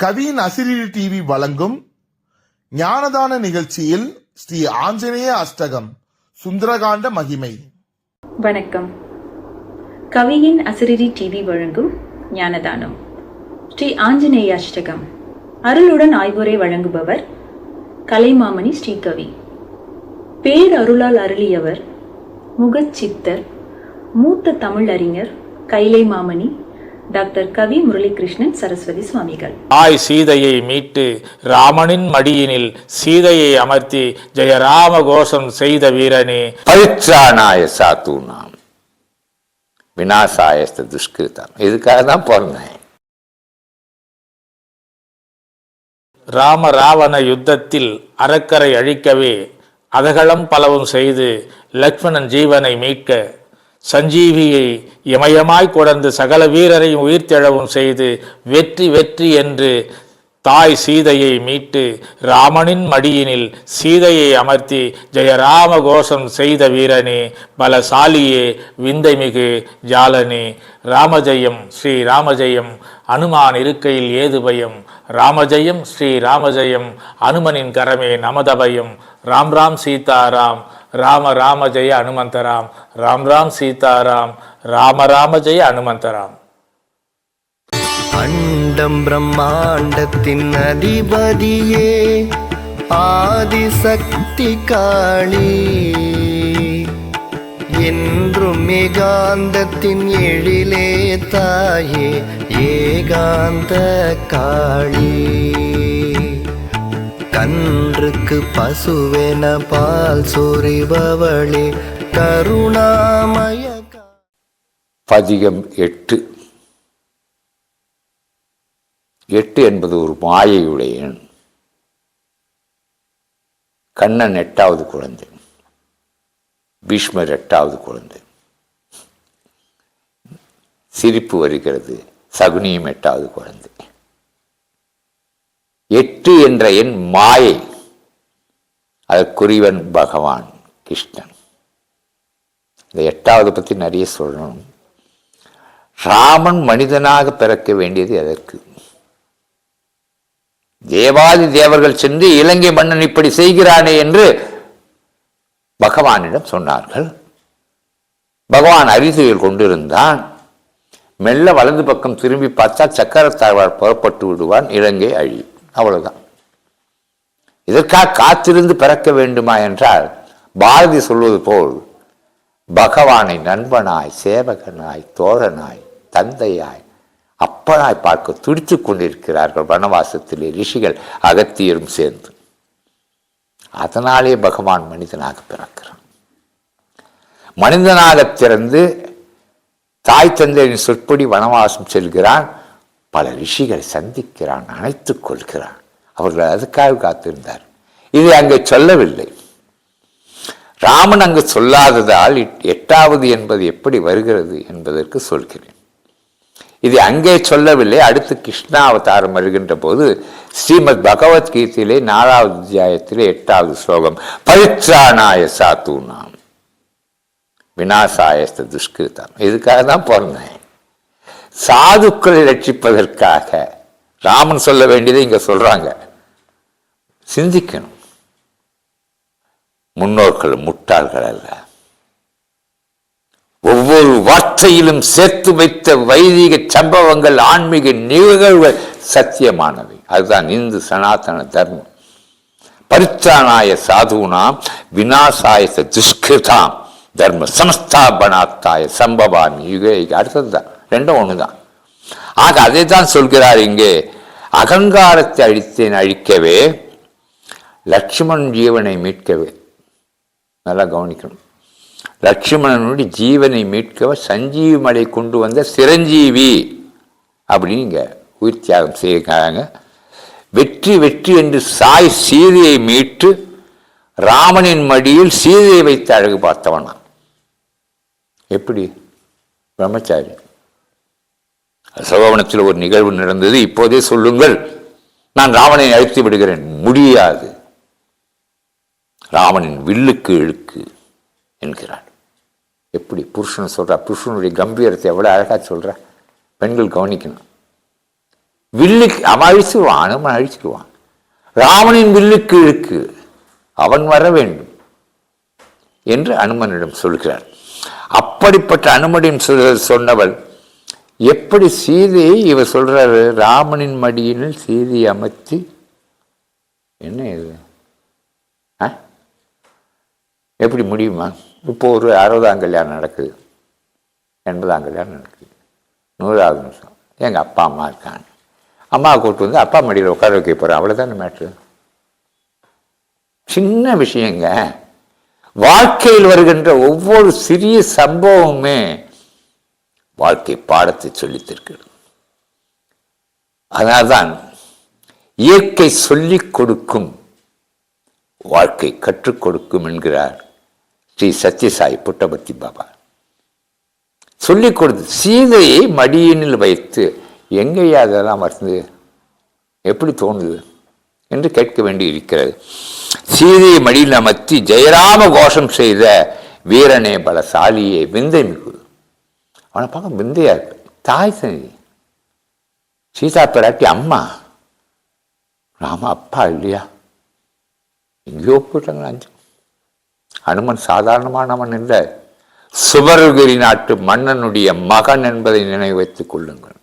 கவியின் அசிரிரி TV வழங்கும் ஞானதான நிகழ்ச்சியில் ஸ்ரீ ஆஞ்சநேய அஷ்டகம் சுந்தரகாண்ட மகிமை. வணக்கம். கவியின் அசிரிரி டிவி வழங்கும் ஞானதானம். ஸ்ரீ ஆஞ்சநேய அஷ்டகம். அருளுடன் ஆய்வுரை வழங்குபவர் கலைமாமணி ஸ்ரீகவி. பேரருளால் அருளியவர் முகச்சித்தர் மூத்த தமிழ் அறிஞர் கைலை மாமணி டாக்டர் கவி முரளிகிருஷ்ணன் சரஸ்வதி சுவாமிகள். தாய் சீதையை மீட்டு ராமனின் மடியினில் சீதையை அமர்த்தி ஜெயராம கோஷம் செய்த வீரனே. பரித்ராணாய சாத்தூனாம் விநாசாயஸ்த துஷ்கிருதம். இதுக்காக தான் பிறந்தேன் ராம ராவண யுத்தத்தில் அறக்கரை அழிக்கவே அதகளம் பலவும் செய்து லக்ஷ்மணன் ஜீவனை மீட்க சஞ்சீவியை இமயமாய் கொடர்ந்து சகல வீரரையும் உயிர்த்தெழவும் செய்து வெற்றி வெற்றி என்று தாய் சீதையை மீட்டு ராமனின் மடியினில் சீதையை அமர்த்தி ஜெயராம கோஷம் செய்த வீரனே பலசாலியே விந்தைமிகு ஜாலனே. ராமஜெயம் ஸ்ரீ ராமஜெயம். அனுமான் இருக்கையில் ஏது பயம்? ராமஜெயம் ஸ்ரீ ராமஜெயம். அனுமனின் கரமே நமதபயம். ராம் ராம் சீதாராம் ராம ராம ஜெய அனுமந்தராம். ராம் ராம் சீதாராம். ராம ராம ஜெய அனுமந்தராம். அண்டம் பிரம்மாண்டத்தின் அதிபதியே ஆதிசக்தி காளி என்றும் ஏகாந்தத்தின் எழிலே தாயே ஏகாந்த காளி கன்றுக்கு பசுவென பால் சொரிபவளே கருணாமய பதிகம் எட்டு. எட்டு என்பது ஒரு மாயையுடைய எண். கண்ணன் எட்டாவது குழந்தை. பீஷ்மர் எட்டாவது குழந்தை. சிரிப்பு வருகிறது. சகுனியும் எட்டாவது குழந்தை. எட்டு என்ற எண் மாயை. அதற்குரியவன் பகவான் கிருஷ்ணன். இந்த எட்டாவது பற்றி நிறைய சொல்லணும். ராமன் மனிதனாக பிறக்க வேண்டியது எதற்கு? தேவாதி தேவர்கள் சென்று இலங்கை மன்னன் இப்படி செய்கிறானே என்று பகவானிடம் சொன்னார்கள். பகவான் அறிதுயில் கொண்டிருந்தான். மெல்ல வலது பக்கம் திரும்பி பார்த்தா சக்கரத்தாழ்வார் புறப்பட்டு விடுவான் இலங்கை அழி அவ்வளவுதான். இதற்காக காத்திருந்து பிறக்க வேண்டுமா என்றால் பாரதி சொல்வது போல் பகவானை நண்பனாய் சேவகனாய் தோழனாய் தந்தையாய் அப்பனாய் பார்க்க துடித்துக் கொண்டிருக்கிறார்கள் வனவாசத்திலே ரிஷிகள் அகத்தியரும் சேர்ந்து. அதனாலே பகவான் மனிதனாக பிறக்கிறான். மனிதனாக திறந்து தாய் தந்தையின் சொற்படி வனவாசம் செல்கிறான். பல ரிஷிகள் சந்திக்கிறான் அணைத்துக் கொள்கிறான். அவர்கள் அதுக்காக காத்திருந்தார். இதை அங்கே சொல்லவில்லை. ராமன் அங்கு சொல்லாததால் எட்- எட்டாவது என்பது எப்படி வருகிறது என்பதற்கு சொல்கிறேன். இது அங்கே சொல்லவில்லை. அடுத்து கிருஷ்ணா அவதாரம் வருகின்ற போது ஸ்ரீமத் பகவத்கீதையிலே நாலாவது அத்தியாயத்திலே எட்டாவது ஸ்லோகம் பரித்ராணாய சாத்தூனாம். விநாசாயஸ்த துஷ்கிருதம் இதுக்காக தான் பிறந்தேன் சாதுக்களை ரட்சிப்பதற்காக ராமன் சொல்ல வேண்டியதை இங்க சொல்றாங்க. சிந்திக்கணும். முன்னோர்கள் முட்டாள்கள் அல்ல. ஒவ்வொரு வார்த்தையிலும் சேர்த்து வைத்த வைதிக சம்பவங்கள் ஆன்மீக நிகழ்வுகள் சத்தியமானவை. அதுதான் இந்து சனாதன தர்மம். பரித்தானாய சாதுனாம் வினாசாய துஷ்கிருதாம் தர்ம சமஸ்தாபனாத்தாய சம்பவாமி யுக அடுத்ததுதான். ரெண்டும் ஒன்று தான் ஆக அதை தான் சொல்கிறார் இங்கே அகங்காரத்தை அழித்தேன் அழிக்கவே லட்சுமணன் ஜீவனை மீட்கவே. நல்லா கவனிக்கணும். லட்சுமணனுடைய ஜீவனை மீட்கவ சஞ்சீவி மலை கொண்டு வந்த சிரஞ்சீவி அப்படின்னு இங்க உயிர் தியாகம் செய்கிறாங்க. வெற்றி வெற்றி என்று சாய் சீதையை மீட்டு ராமனின் மடியில் சீதையை வைத்து அழகு பார்த்தவனா எப்படி? பிரம்மச்சாரி. சோபவனத்தில் ஒரு நிகழ்வு நடந்தது. இப்போதே சொல்லுங்கள். நான் ராவணனை அழைத்து விடுகிறேன். முடியாது. ராவணின் வில்லுக்கு இழுக்கு என்கிறார் எப்படி புருஷன் சொல்றா? புருஷனுடைய கம்பீரத்தை எவ்வளவு அழகா சொல்ற? பெண்கள் கவனிக்கணும். வில்லுக்கு அவன் அழிச்சிருவான் அனுமன் அழிச்சுக்குவான் ராவணின் வில்லுக்கு இழுக்கு. அவன் வர வேண்டும் என்று அனுமனிடம் சொல்கிறார். அப்படிப்பட்ட அனுமனிடம் சொல் சொன்னவள் எப்படி சீதையை இவர் சொல்கிறாரு ராமனின் மடியினில் சீதையை அமைத்து என்ன இது? ஆ? எப்படி முடியுமா? இப்போ ஒரு அறுபதாம் கல்யாணம் நடக்குது. எண்பதாம் கல்யாணம் நடக்குது. நூறாவது நிமிஷம். எங்கள் அப்பா அம்மா இருக்காங்க. அம்மா கூப்பிட்டு வந்து அப்பா மடியில் உட்கார வைக்க போகிறேன் அவ்வளோதானே மேட்ரு சின்ன விஷயங்க. வாழ்க்கையில் வருகின்ற ஒவ்வொரு சிறிய சம்பவமுமே வாழ்க்கை பாடத்தை சொல்லித்திருக்கிறது. அதனால்தான் இயற்கை சொல்லிக் கொடுக்கும் வாழ்க்கை கற்றுக் கொடுக்கும் என்கிறார் ஸ்ரீ சத்யசாய் புட்டபர்த்தி பாபா. சொல்லிக் கொடுத்து சீதையை மடியினில் வைத்து எங்கேயா அதெல்லாம் வருது எப்படி தோணுது என்று கேட்க வேண்டி இருக்கிறது. சீதையை மடியில் அமர்த்தி ஜெயராம கோஷம் செய்த வீரனே பலசாலியே விந்தை மிகு. அவனை பார்க்க விந்தையா இருக்கு. தாய் சந்தி சீதா பிராட்டி அம்மா. ராம அப்பா இல்லையா? எங்கேயோ போயிட்டாங்க அஞ்சு. அனுமன் சாதாரணமானவன் இல்லை சுபர்கிரி நாட்டு மன்னனுடைய மகன் என்பதை நினைவு வைத்துக் கொள்ளுங்கள்.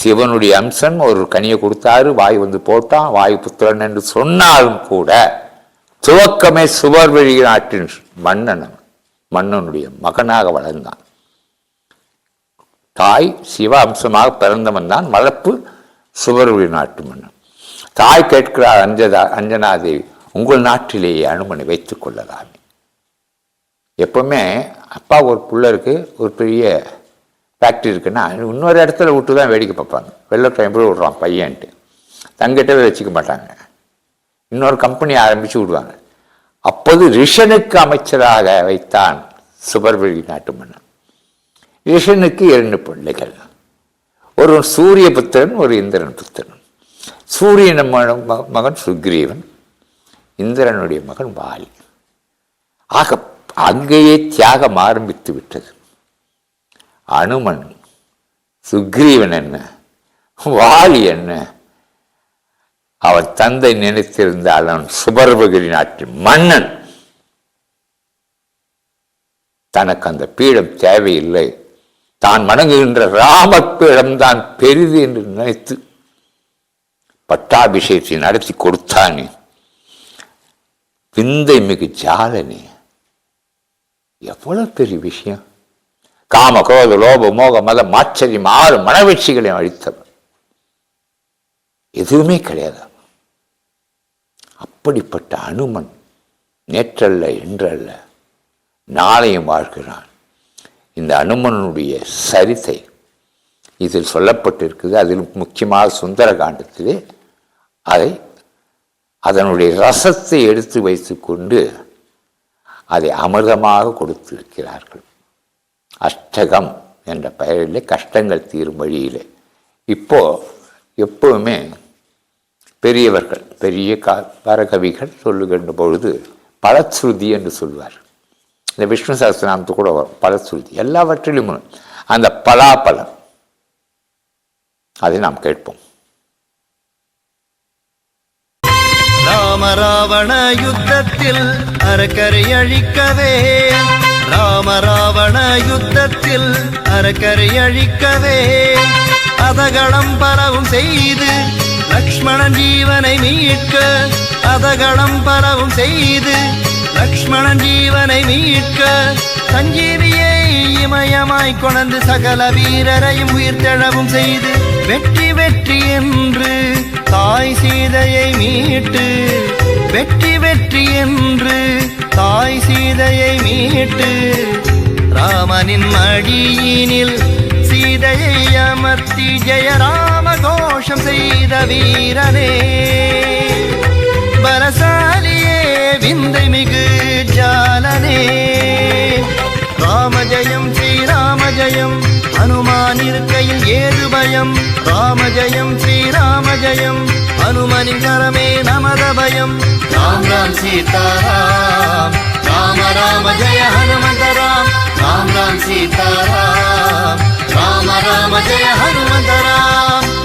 சிவனுடைய அம்சன் ஒரு கனியை கொடுத்தாரு வாய் வந்து போட்டான் வாய் புத்திரன் என்று சொன்னாலும் கூட துவக்கமே சுவர்வழி நாட்டின் மன்னன் மன்னனுடைய மகனாக வளர்ந்தான். தாய் சிவ அம்சமாக பிறந்தவன் தான் வளர்ப்பு சுவருடைய நாட்டு மன்னன் தாய் கேட்கிறார் அஞ்சதா அஞ்சனாதேவி உங்கள் நாட்டிலேயே அனுமனை வைத்துக் கொள்ளலாமே. எப்பவுமே அப்பா ஒரு பிள்ளருக்கு ஒரு பெரிய ஃபேக்ட்ரி இருக்குன்னா இன்னொரு இடத்துல விட்டு தான் வேடிக்கை பார்ப்பாங்க. வெள்ளை எப்படி விடுறான் பையன்ட்டு. தங்கிட்டவே வச்சுக்க மாட்டாங்க. இன்னொரு கம்பெனி ஆரம்பித்து விடுவாங்க. அப்போது ரிஷனுக்கு அமைச்சராக வைத்தான் சுபர்வழி நாட்டு மன்னன் ரிஷனுக்கு இரண்டு பிள்ளைகள். ஒரு சூரிய புத்திரன் ஒரு இந்திரன் புத்திரன் சூரியன் மகன் மகன் சுக்ரீவன் இந்திரனுடைய மகன் வாலி ஆக அங்கேயே தியாகம் ஆரம்பித்து விட்டது. அனுமன் சுக்ரீவன் என்ன? வாலி என்ன? அவன் தந்தை நினைத்திருந்தால் அவன் சுபர்வகிரி நாட்டின் மன்னன். தனக்கு அந்த பீடம் தேவையில்லை. தான் வணங்குகின்ற ராமப்பிடம்தான் பெரிது என்று நினைத்து பட்டாபிஷேகத்தை நடத்தி கொடுத்தானே. விந்தை மிகு ஜாலனே. எவ்வளவு பெரிய விஷயம். காம கோத லோப மோக மத மாச்சரியம் ஆறு மனவீழ்ச்சிகளையும் அழித்தவன் எதுவுமே கிடையாது. அப்படிப்பட்ட அனுமன் நேற்றல்ல இன்றல்ல நாளையும் வாழ்கிறான். இந்த அனுமனுடைய சரிதை இதில் சொல்லப்பட்டிருக்குது. அதில் முக்கியமாக சுந்தர காண்டத்திலே அதை அதனுடைய ரசத்தை எடுத்து வைத்துக்கொண்டு அதை அமிர்தமாக கொடுத்திருக்கிறார்கள். அஷ்டகம் என்ற பெயரில் கஷ்டங்கள் தீரும் வழியிலே. இப்போது எப்போவுமே பெரியவர்கள் பெரிய கா வரகவிகள் சொல்லுகின்ற பொழுது பலஸ்ருதி என்று சொல்வார் இந்த விஷ்ணு சஹஸ்ரநாமத்து கூட வரும் பலஸ்ருதி எல்லாவற்றிலும் அந்த பலாபலம் அதை நாம் கேட்போம். ராமராவண யுத்தத்தில் அரக்கரை அழிக்கவே. ராமராவண யுத்தத்தில் அரக்கரை அழிக்கவே. அதகளம் பரவும் செய்து லக்ஷ்மணன் ஜீவனை மீட்க. அதகளம் பரவும் செய்து லக்ஷ்மணன் ஜீவனை மீட்க சஞ்சீவியை இமயமாய் கொணர்ந்து சகல வீரரையும் உயிர்த்தெழவும் செய்து வெற்றி வெற்றி என்று தாய் சீதையை மீட்டு வெற்றி வெற்றி என்று தாய் சீதையை மீட்டு ராமனின் மடியினில் சீதையை அமர்த்தி ஜெயராம கோஷம் செய்த வீரனே. பலசாலியே விந்தை மிகு ஜெயம் ஸ்ரீராம ஜெயம். அனுமான் இருக்கையில் ஏது பயம்? ராம ஜெயம் ஸ்ரீராம ஜெயம். அனுமனின் கரமே நமத பயம். ராம் ராம் சீதாராம். ராம ராம ஜெய ஹனுமந்த ராம் ராம் ராம் சீதாராம். ராம ராம ஜெய